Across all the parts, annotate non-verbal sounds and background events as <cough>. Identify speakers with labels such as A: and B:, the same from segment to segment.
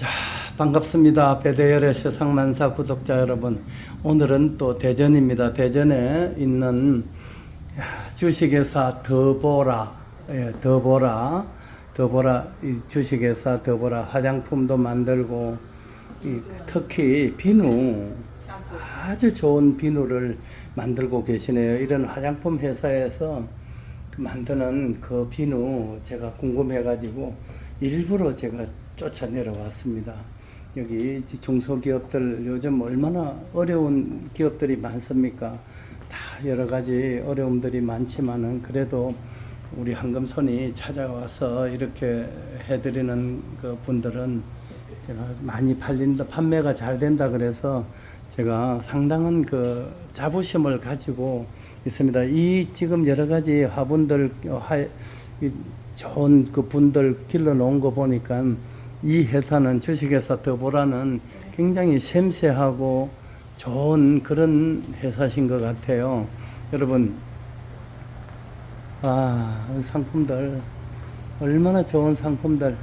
A: 자, 반갑습니다. 배대열의 세상만사 구독자 여러분. 오늘은 또 대전입니다. 대전에 있는 주식회사 더보라, 예, 더보라, 더보라, 이 주식회사 더보라 화장품도 만들고, 이 특히 비누, 아주 좋은 비누를 만들고 계시네요. 이런 화장품 회사에서 그 만드는 그 비누 제가 궁금해가지고 일부러 제가 쫓아 내려왔습니다. 여기 중소기업들 요즘 얼마나 어려운 기업들이 많습니까? 다 여러 가지 어려움들이 많지만은 그래도 우리 한금손이 찾아와서 이렇게 해드리는 그 분들은 제가 많이 팔린다, 판매가 잘 된다 그래서 제가 상당한 그 자부심을 가지고 있습니다. 이 지금 여러 가지 화분들, 화, 이 좋은 그 분들 길러 놓은 거 보니까 이 회사는 주식회사 더보라는 굉장히 샘세하고 좋은 그런 회사신 것 같아요. 여러분, 아, 상품들, 얼마나 좋은 상품들.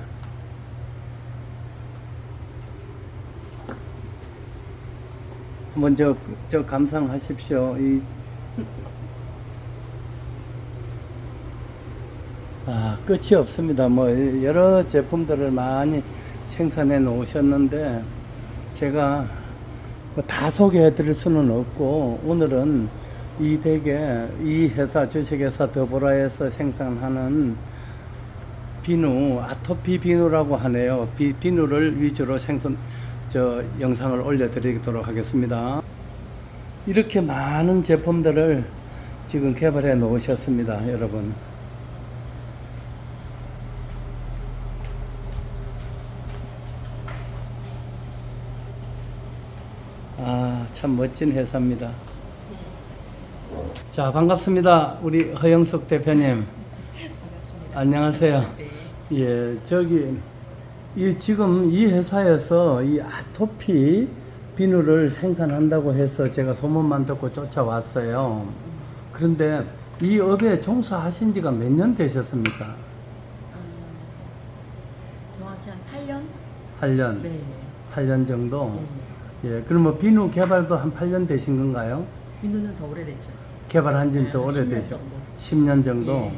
A: 한번 저, 저 감상하십시오. 이 아, 끝이 없습니다. 뭐, 여러 제품들을 많이 생산해 놓으셨는데, 제가 뭐다 소개해 드릴 수는 없고, 오늘은 이 댁에, 이 회사, 주식회사 더보라에서 생산하는 비누, 아토피 비누라고 하네요. 비, 비누를 위주로 생선, 저 영상을 올려드리도록 하겠습니다. 이렇게 많은 제품들을 지금 개발해 놓으셨습니다, 여러분. 아, 참 멋진 회사입니다. 자, 반갑습니다. 우리 허영숙 대표님. 안녕하세요. 예, 저기, 이 지금 이 회사에서 이 아토피 비누를 생산한다고 해서 제가 소문만 듣고 쫓아왔어요. 그런데 이 업에 종사하신 지가 몇 년 되셨습니까?
B: 음, 정확히 한 8년?
A: 8년.
B: 네.
A: 8년 정도.
B: 네.
A: 예, 그러면 비누 개발도 한 8년 되신 건가요?
B: 비누는 더 오래됐죠.
A: 개발한 지는 더
B: 네,
A: 오래되죠.
B: 10년 정도.
A: 10년 정도.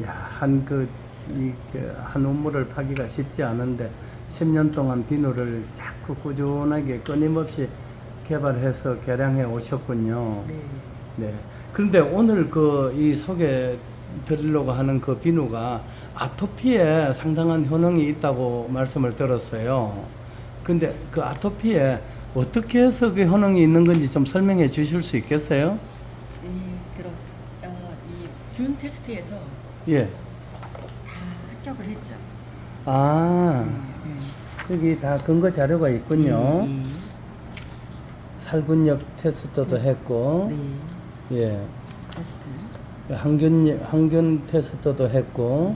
B: 예.
A: 야, 한 그, 이, 그, 한 우물을 파기가 쉽지 않은데, 10년 동안 비누를 자꾸 꾸준하게 끊임없이 개발해서 개량해 오셨군요.
B: 네.
A: 네. 그런데 오늘 그, 이 소개 드리려고 하는 그 비누가 아토피에 상당한 효능이 있다고 말씀을 들었어요. 근데 그 아토피에 어떻게 해서 그 효능이 있는 건지 좀 설명해 주실 수 있겠어요?
B: 이 그런 어, 이균 테스트에서
A: 예.
B: 다 합격을 했죠.
A: 아,
B: 음.
A: 여기 다 근거 자료가 있군요.
B: 네.
A: 살균력 테스트도 했고,
B: 네.
A: 예.
B: 테스트.
A: 항균, 항균 테스트도 했고,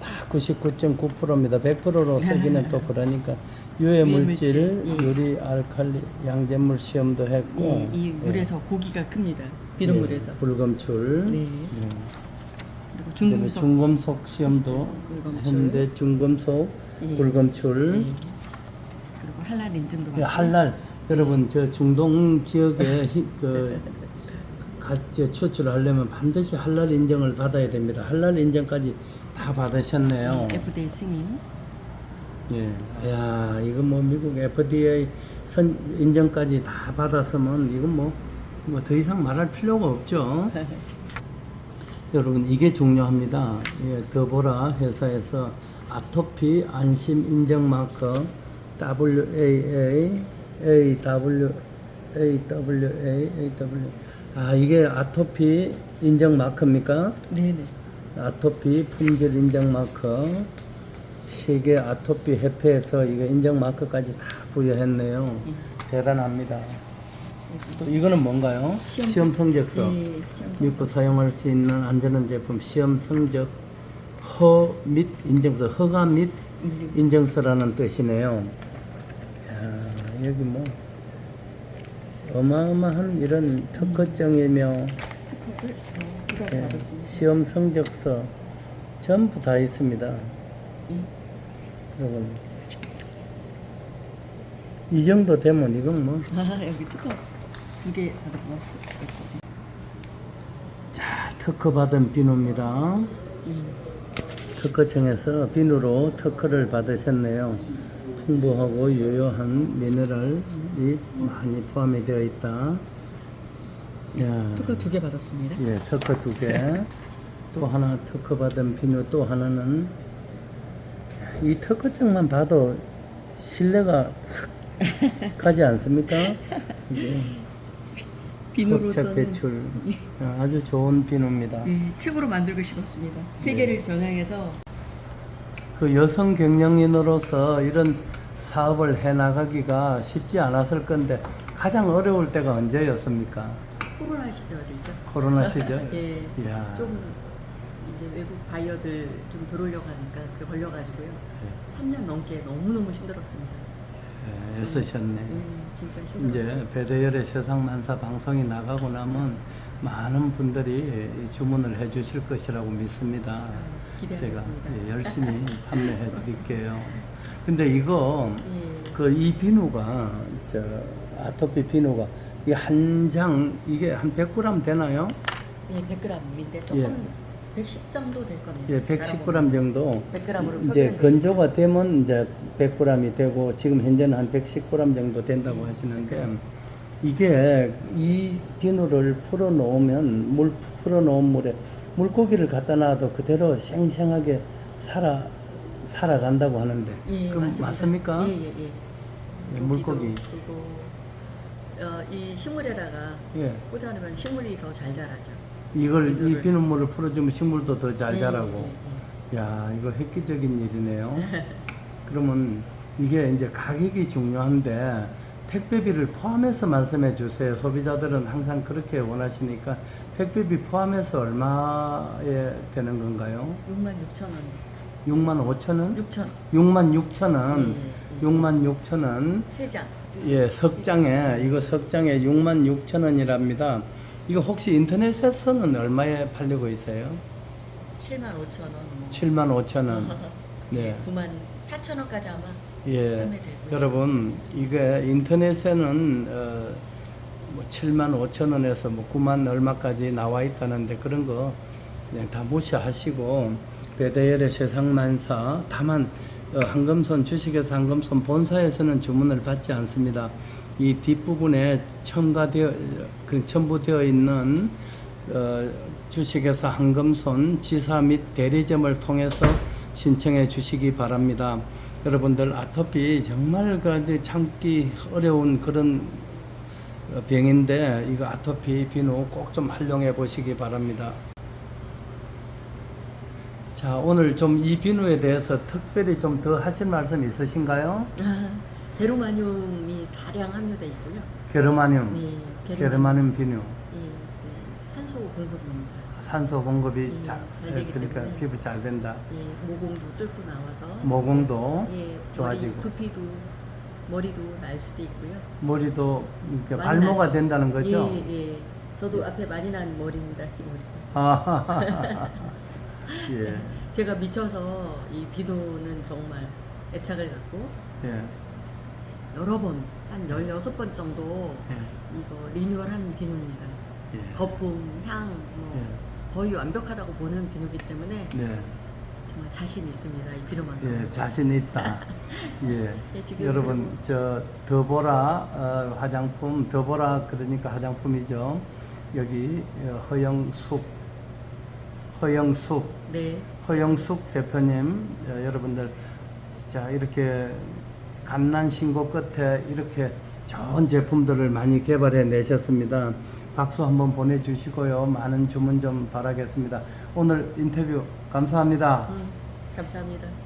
A: 다 99.9%입니다. 100%로 세기는 또 그러니까, 유해 물질,
B: 유해물질, 예.
A: 유리, 알칼리, 양잿물 시험도 했고,
B: 네, 이
A: 예.
B: 물에서 고기가 큽니다. 비눗물에서.
A: 예, 불검출,
B: 네.
A: 예.
B: 그리고
A: 그다음에
B: 중금속.
A: 중금속 시험도
B: 불검출.
A: 했는데, 중금속,
B: 예.
A: 불검출,
B: 네. 그리고 한랄 인증도
A: 예,
B: 받고.
A: 한랄 여러분 저 중동 지역에 <laughs> 히- 그 같이 추출하려면 반드시 한랄 인정을 받아야 됩니다. 한랄 인정까지 다 받으셨네요.
B: FDA 승인.
A: 예, 야 이거 뭐 미국 FDA 선 인정까지 다 받았으면 이건 뭐 뭐 더 이상 말할 필요가 없죠. <laughs> 여러분 이게 중요합니다. 예, 더보라 회사에서 아토피 안심 인정 마커 WAA AW AWA AW 아 이게 아토피 인정 마커입니까?
B: 네네.
A: 아토피 품질 인정 마커 세계 아토피 협회에서 이거 인정 마커까지 다 부여했네요. 대단합니다. 또 이거는 뭔가요?
B: 시험
A: 시험 성적서.
B: 네, 시험
A: 믿고 사용할 수 있는 안전한 제품 시험 성적 허 및 인증서 허가 및
B: 인증.
A: 인증서라는 뜻이네요. 야, 여기 뭐 어마어마한 이런 특허증이며
B: 특허를 어, 부가
A: 예,
B: 받았습니다.
A: 시험 성적서 전부 다 있습니다.
B: 예.
A: 여러분 이 정도 되면 이건 뭐.
B: 아 여기 특허 두개 받았구나.
A: 자, 특허 받은 비누입니다.
B: 음.
A: 특허청에서 비누로 특허를 받으셨네요. 풍부하고 유효한 미네랄이 많이 포함이 되어 있다. 야,
B: 특허 두 개 받았습니다.
A: 예, 특허 두 개. 또 하나 특허 받은 비누 또 하나는 이 특허증만 봐도 신뢰가 탁 <laughs> 가지 않습니까? 이게 흑색
B: 비누로서는
A: 배출 아주 좋은 비누입니다.
B: 예, 책으로 만들고 싶었습니다. 세계를 겨냥해서
A: 그 여성 경영인으로서 이런 사업을 해 나가기가 쉽지 않았을 건데 가장 어려울 때가 언제였습니까?
B: 코로나 시절이죠.
A: 코로나 시절. <laughs>
B: 예.
A: 이야.
B: 좀 이제 외국 바이어들 좀 들어오려고 하니까 그 걸려가지고요. 3년 넘게 너무너무 힘들었습니다.
A: 예, 애쓰셨네.
B: 예, 진짜 힘들었죠.
A: 이제 배대열의 세상 만사 방송이 나가고 나면 많은 분들이 이 주문을 해 주실 것이라고 믿습니다.
B: 아,
A: 제가
B: 기대하겠습니다.
A: 예, 열심히 <laughs> 판매해 드릴게요. 근데 이거
B: 예.
A: 그이 비누가 저 아토피 비누가 이 한 장 이게 한 100g 되나요?
B: 예, 100g인데 조금
A: 예.
B: 110 정도 될 겁니다.
A: 예, 110g 정도
B: 100g으로
A: 이제 건조가 되면 이제 100g이 되고 지금 현재는 한 110g 정도 된다고 하시는데 이게 이 비누를 풀어 놓으면 물 풀어 놓은 물에 물고기를 갖다 놔도 그대로 생생하게 살아 살아간다고 하는데
B: 예,
A: 그럼
B: 맞습니다.
A: 맞습니까?
B: 예, 예, 예.
A: 예, 물고기.
B: 그리고 어, 이 식물에다가
A: 예.
B: 꽂아놓으면 식물이 더 잘 자라죠.
A: 이걸 이. 비눗물을 풀어주면 식물도 더잘
B: 예,
A: 자라고.
B: 예,
A: 야, 이거 획기적인 일이네요. 그러면 이게 이제 가격이 중요한데 택배비를 포함해서 말씀해 주세요. 소비자들은 항상 그렇게 원하시니까 택배비 포함해서 얼마에 되는 건가요?
B: 예. 6만 6천 원.
A: 6만 5천 원?
B: 6천.
A: 6만 6천 원.
B: 예, 예.
A: 6만 6천 원.
B: 세 장.
A: 예, 석장에 이거 석장에 6만 6천 원이랍니다. 이거 혹시 인터넷에서는 얼마에 팔리고 있어요?
B: 7만 5천 원. 뭐.
A: 7만 5천 원. <laughs> 네.
B: 9만 4천 원까지 아마
A: 예. 여러분 이게 인터넷에는 어, 뭐 7만 5천 원에서 뭐 9만 얼마까지 나와 있다는데 그런 거 그냥 다 무시하시고 배대열의 세상만사 다만 어, 한금손 주식회사 한금손 본사에서는 주문을 받지 않습니다. 이 뒷부분에 첨가되어 그 첨부되어 있는 어, 주식회사 한금손 지사 및 대리점을 통해서 신청해 주시기 바랍니다. 여러분들 아토피 정말 그 참기 어려운 그런 어, 병인데 이거 아토피 비누 꼭 좀 활용해 보시기 바랍니다. 자 오늘 좀 이 비누에 대해서 특별히 좀 더 하실 말씀 있으신가요?
B: 아, 게르마늄이 다량 함유되어 있고요.
A: 게르마늄,
B: 네,
A: 게르마늄 비누,
B: 예, 예, 산소 공급입니다.
A: 산소 공급이
B: 예,
A: 자,
B: 잘
A: 예,
B: 되기
A: 그러니까
B: 때문에.
A: 피부 잘 된다.
B: 예, 모공도 뚫고 나와서
A: 모공도
B: 예,
A: 좋아지고.
B: 머리, 두피도 머리도 날 수도 있고요.
A: 머리도
B: 많이
A: 발모가
B: 나죠.
A: 된다는 거죠?
B: 예, 예. 저도 앞에 많이 난 머리입니다. 이 머리.
A: 아, <laughs> 예,
B: 제가 미쳐서 이 비누는 정말 애착을 갖고
A: 예,
B: 여러 번, 한 16번 정도
A: 예,
B: 이거 리뉴얼한 비누입니다.
A: 예.
B: 거품, 향, 뭐
A: 예.
B: 거의 완벽하다고 보는 비누기 때문에
A: 네,
B: 정말 자신 있습니다. 이 비누만.
A: 예, 자신 있다. <laughs> 예,
B: 예,
A: 여러분 저 더보라 어, 화장품 더보라 그러니까 화장품이죠. 여기 어, 허영숙 허영숙
B: 네.
A: 허영숙 대표님 어, 여러분들 자 이렇게 갓난 신고 끝에 이렇게 좋은 제품들을 많이 개발해 내셨습니다. 박수 한번 보내주시고요. 많은 주문 좀 바라겠습니다. 오늘 인터뷰 감사합니다.
B: 음, 감사합니다.